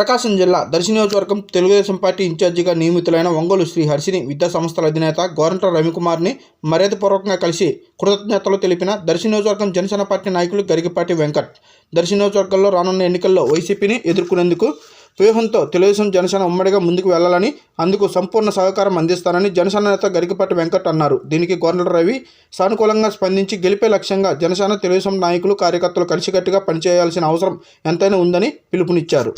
ప్రకాశం జిల్లా దర్శి నియోజకవర్గం తెలుగుదేశం పార్టీ ఇన్ఛార్జిగా నియమితులైన ఒంగోలు శ్రీ హర్షిని విద్యా సంస్థల అధినేత గోరంట రవికుమార్ని మర్యాదపూర్వకంగా కలిసి కృతజ్ఞతలు తెలిపిన దర్శి నియోజకవర్గం జనసేన పార్టీ నాయకులు గరిగిపాటి వెంకట్. దర్శి నియోజకవర్గంలో రానున్న ఎన్నికల్లో వైసీపీని ఎదుర్కొనేందుకు వ్యూహంతో తెలుగుదేశం జనసేన ఉమ్మడిగా ముందుకు వెళ్ళాలని అందుకు సంపూర్ణ సహకారం అందిస్తానని జనసేన నేత గరికపాటి వెంకట్ అన్నారు. దీనికి గోరంట్ల రవి సానుకూలంగా స్పందించి గెలిపే లక్ష్యంగా జనసేన తెలుగుదేశం నాయకులు కార్యకర్తలు కలిసికట్టుగా పనిచేయాల్సిన అవసరం ఎంతైనా ఉందని పిలుపునిచ్చారు.